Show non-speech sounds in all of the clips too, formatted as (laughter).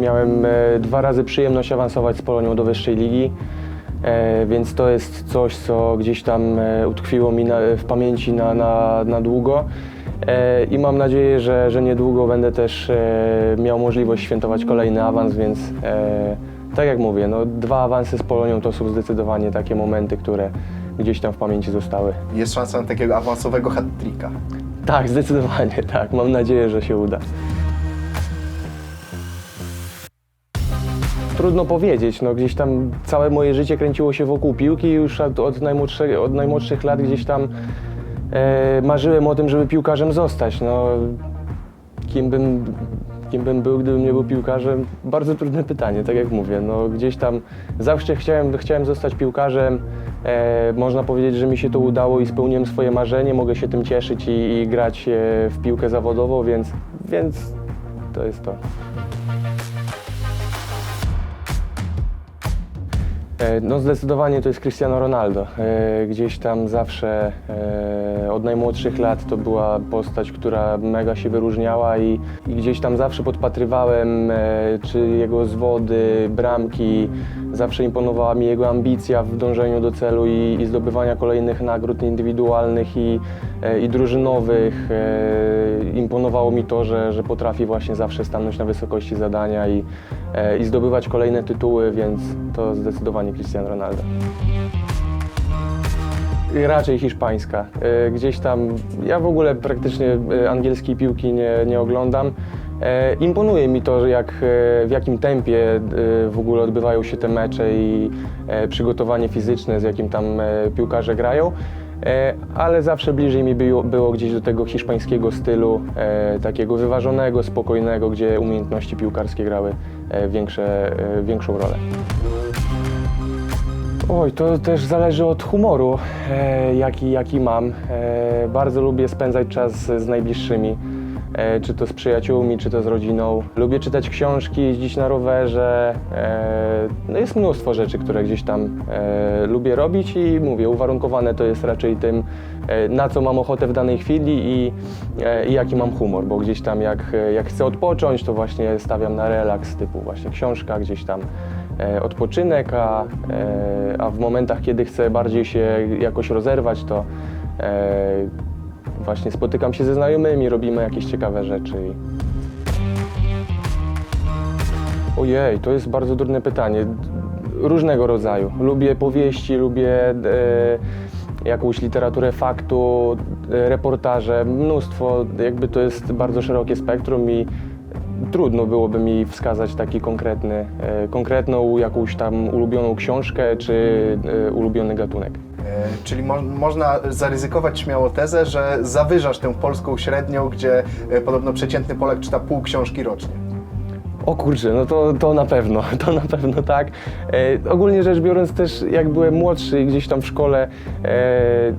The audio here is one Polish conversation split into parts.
Miałem e, dwa razy przyjemność awansować z Polonią do wyższej ligi, e, więc to jest coś, co gdzieś tam e, utkwiło mi w pamięci na, na, na długo. I mam nadzieję, że, że niedługo będę też miał możliwość świętować kolejny awans, więc tak jak mówię, no, dwa awanse z Polonią to są zdecydowanie takie momenty, które gdzieś tam w pamięci zostały. Jest szansa na takiego awansowego hat-tricka. Tak, zdecydowanie, tak. Mam nadzieję, że się uda. Trudno powiedzieć, no gdzieś tam całe moje życie kręciło się wokół piłki już od, od, najmłodszych, od najmłodszych lat gdzieś tam e, marzyłem o tym, żeby piłkarzem zostać. No, kim bym, kim bym był, gdybym nie był piłkarzem? Bardzo trudne pytanie, tak jak mówię. No, gdzieś tam zawsze chciałem, chciałem zostać piłkarzem. E, można powiedzieć, że mi się to udało i spełniłem swoje marzenie. Mogę się tym cieszyć i, i grać e, w piłkę zawodową, więc, więc to jest to. No zdecydowanie to jest Cristiano Ronaldo. E, Gdzieś tam zawsze e, od najmłodszych lat to była postać, która mega się wyróżniała i, gdzieś tam zawsze podpatrywałem e, czy jego zwody, bramki. Zawsze imponowała mi jego ambicja w dążeniu do celu i, i zdobywania kolejnych nagród indywidualnych i, e, i drużynowych. E, Imponowało mi to, że, że potrafi właśnie zawsze stanąć na wysokości zadania i, e, i zdobywać kolejne tytuły, więc to zdecydowanie Cristiano Ronaldo. Raczej hiszpańska. E, Gdzieś tam, ja w ogóle praktycznie e, angielskiej piłki nie, nie oglądam. E, Imponuje mi to, jak, w jakim tempie w ogóle odbywają się te mecze i przygotowanie fizyczne, z jakim tam piłkarze grają. Ale zawsze bliżej mi było, było gdzieś do tego hiszpańskiego stylu, takiego wyważonego, spokojnego, gdzie umiejętności piłkarskie grały większe, większą rolę. Oj, to też zależy od humoru, e, jaki, jaki mam. E, bardzo lubię spędzać czas z najbliższymi, e, czy to z przyjaciółmi, czy to z rodziną. Lubię czytać książki, jeździć na rowerze. No jest mnóstwo rzeczy, które gdzieś tam lubię robić i mówię, uwarunkowane to jest raczej tym, na co mam ochotę w danej chwili i, i jaki mam humor, bo gdzieś tam jak, jak chcę odpocząć, to właśnie stawiam na relaks typu właśnie książka, gdzieś tam odpoczynek, a, e, a w momentach, kiedy chcę bardziej się jakoś rozerwać, to e, właśnie spotykam się ze znajomymi, robimy jakieś ciekawe rzeczy. Ojej, to jest bardzo trudne pytanie. Różnego rodzaju. Lubię powieści, lubię e, jakąś literaturę faktu, e, reportaże, mnóstwo, jakby to jest bardzo szerokie spektrum i trudno byłoby mi wskazać taki konkretny, e, konkretną jakąś tam ulubioną książkę czy e, ulubiony gatunek. E, Czyli mo można zaryzykować śmiało tezę, że zawyżasz tę polską średnią, gdzie podobno przeciętny Polak czyta pół książki rocznie. O kurczę, no to, to na pewno, (laughs) to na pewno tak. E, ogólnie rzecz biorąc też jak byłem młodszy i gdzieś tam w szkole e,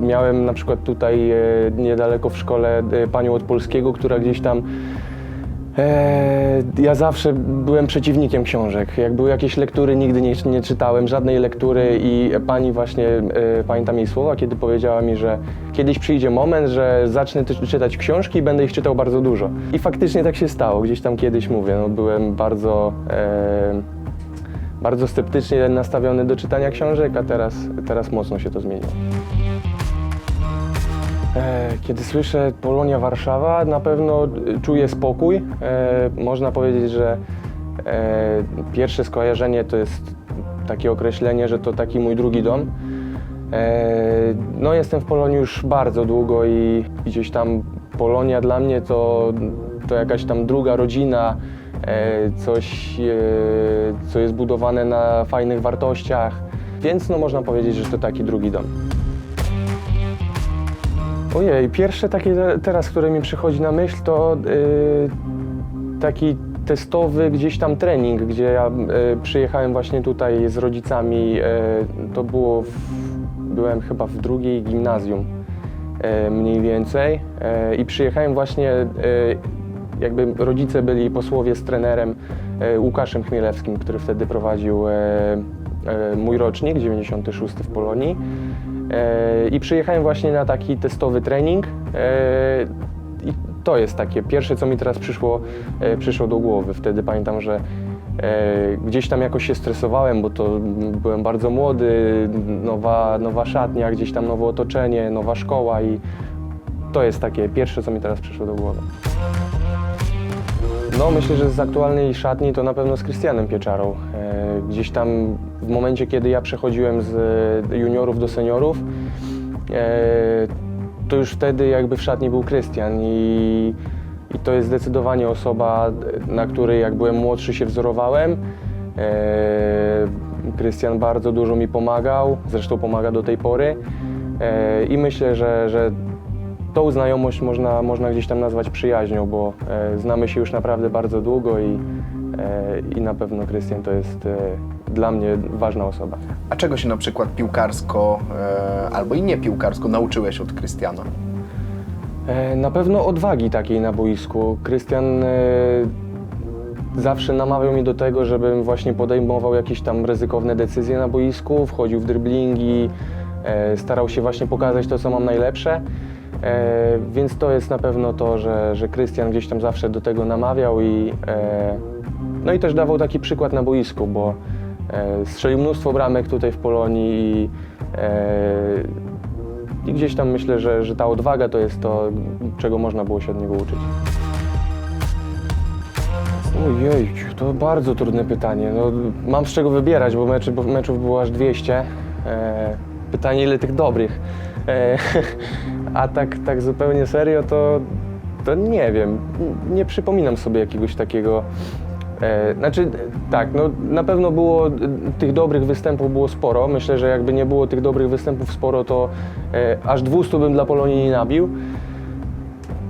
miałem na przykład tutaj e, niedaleko w szkole e, panią od polskiego, która gdzieś tam e, ja zawsze byłem przeciwnikiem książek. Jak były jakieś lektury, nigdy nie, nie czytałem żadnej lektury i pani właśnie, e, pamiętam jej słowa, kiedy powiedziała mi, że kiedyś przyjdzie moment, że zacznę ty- czytać książki i będę ich czytał bardzo dużo. I faktycznie tak się stało. Gdzieś tam kiedyś, mówię, no, byłem bardzo, e, bardzo sceptycznie nastawiony do czytania książek, a teraz, teraz mocno się to zmieniło. E, Kiedy słyszę Polonia Warszawa, na pewno czuję spokój. E, Można powiedzieć, że e, pierwsze skojarzenie to jest takie określenie, że to taki mój drugi dom. No jestem w Polonii już bardzo długo i gdzieś tam Polonia dla mnie to, to jakaś tam druga rodzina, coś, co jest budowane na fajnych wartościach, więc no można powiedzieć, że to taki drugi dom. Ojej, pierwsze takie te- teraz, które mi przychodzi na myśl, to y, taki testowy gdzieś tam trening, gdzie ja y, przyjechałem właśnie tutaj z rodzicami. y, to było, w, byłem chyba w drugiej gimnazjum y, mniej więcej i przyjechałem właśnie, jakby rodzice byli posłowie z trenerem Łukaszem Chmielewskim, który wtedy prowadził y, y, mój rocznik, 96 w Polonii. E, I przyjechałem właśnie na taki testowy trening. E, I to jest takie pierwsze, co mi teraz przyszło, e, przyszło do głowy. Wtedy pamiętam, że gdzieś tam jakoś się stresowałem, bo to byłem bardzo młody, nowa, nowa szatnia, gdzieś tam nowe otoczenie, nowa szkoła i to jest takie pierwsze, co mi teraz przyszło do głowy. No myślę, że z aktualnej szatni to na pewno z Krystianem Pieczarą. E, Gdzieś tam w momencie, kiedy ja przechodziłem z e, juniorów do seniorów, e, to już wtedy jakby w szatni był Krystian i, i to jest zdecydowanie osoba, na której jak byłem młodszy się wzorowałem. Krystian bardzo dużo mi pomagał, zresztą pomaga do tej pory i myślę, że, że tą znajomość można, można gdzieś tam nazwać przyjaźnią, bo e, znamy się już naprawdę bardzo długo i, e, i na pewno Krystian to jest e, dla mnie ważna osoba. A czego się na przykład piłkarsko e, albo i nie piłkarsko nauczyłeś od Krystiana? E, Na pewno odwagi takiej na boisku. Krystian e, zawsze namawiał mnie do tego, żebym właśnie podejmował jakieś tam ryzykowne decyzje na boisku, wchodził w driblingi, e, starał się właśnie pokazać to, co mam najlepsze. E, Więc to jest na pewno to, że, że Krystian gdzieś tam zawsze do tego namawiał i, e, no i też dawał taki przykład na boisku, bo e, strzelił mnóstwo bramek tutaj w Polonii i e, i gdzieś tam myślę, że, że ta odwaga to jest to, czego można było się od niego uczyć. Ojej, to bardzo trudne pytanie. No, mam z czego wybierać, bo meczy, bo meczów było aż 200. E, pytanie, ile tych dobrych. E, (laughs) a tak, tak zupełnie serio, to, to nie wiem. Nie przypominam sobie jakiegoś takiego. E, znaczy, tak, no, na pewno było tych dobrych występów było sporo. Myślę, że jakby nie było tych dobrych występów sporo, to e, aż 200 bym dla Polonii nie nabił.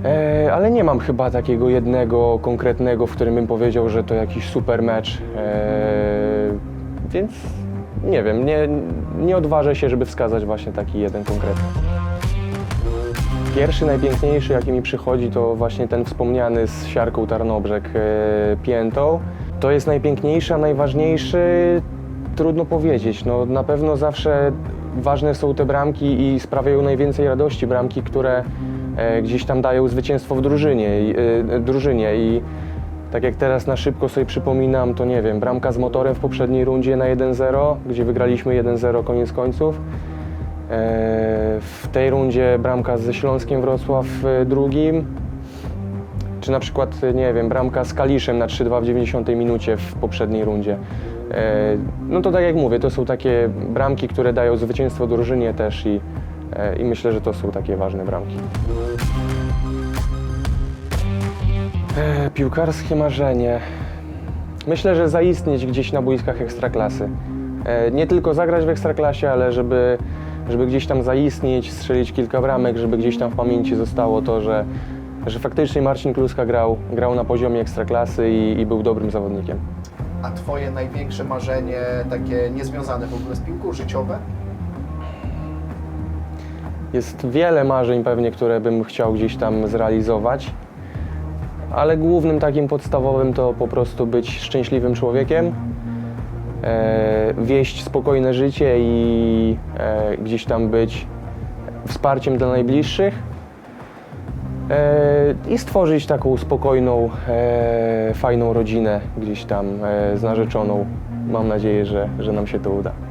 E, ale nie mam chyba takiego jednego konkretnego, w którym bym powiedział, że to jakiś super mecz. E, więc nie wiem, nie, nie odważę się, żeby wskazać właśnie taki jeden konkretny. Pierwszy, najpiękniejszy, jaki mi przychodzi, to właśnie ten wspomniany z siarką Tarnobrzeg e, piętą. To jest najpiękniejszy, a najważniejszy, trudno powiedzieć. No, na pewno zawsze ważne są te bramki i sprawiają najwięcej radości bramki, które e, gdzieś tam dają zwycięstwo w drużynie, e, drużynie i tak jak teraz na szybko sobie przypominam, to nie wiem, bramka z motorem w poprzedniej rundzie na 1-0, gdzie wygraliśmy 1-0 koniec końców. E, W tej rundzie bramka ze Śląskiem Wrocław w drugim. Czy na przykład, nie wiem, bramka z Kaliszem na 3-2 w 90 minucie w poprzedniej rundzie. E, No to tak jak mówię, to są takie bramki, które dają zwycięstwo drużynie też i, e, i myślę, że to są takie ważne bramki. E, Piłkarskie marzenie. Myślę, że zaistnieć gdzieś na boiskach ekstraklasy. E, Nie tylko zagrać w ekstraklasie, ale żeby, żeby gdzieś tam zaistnieć, strzelić kilka bramek, żeby gdzieś tam w pamięci zostało to, że, że faktycznie Marcin Kluska grał, grał na poziomie ekstraklasy i, i był dobrym zawodnikiem. A twoje największe marzenie, takie niezwiązane w ogóle z piłką, życiowe? Jest wiele marzeń pewnie, które bym chciał gdzieś tam zrealizować, ale głównym takim podstawowym to po prostu być szczęśliwym człowiekiem, e, wieść spokojne życie i e, gdzieś tam być wsparciem dla najbliższych e, i stworzyć taką spokojną, e, fajną rodzinę gdzieś tam e, z narzeczoną. Mam nadzieję, że, że nam się to uda.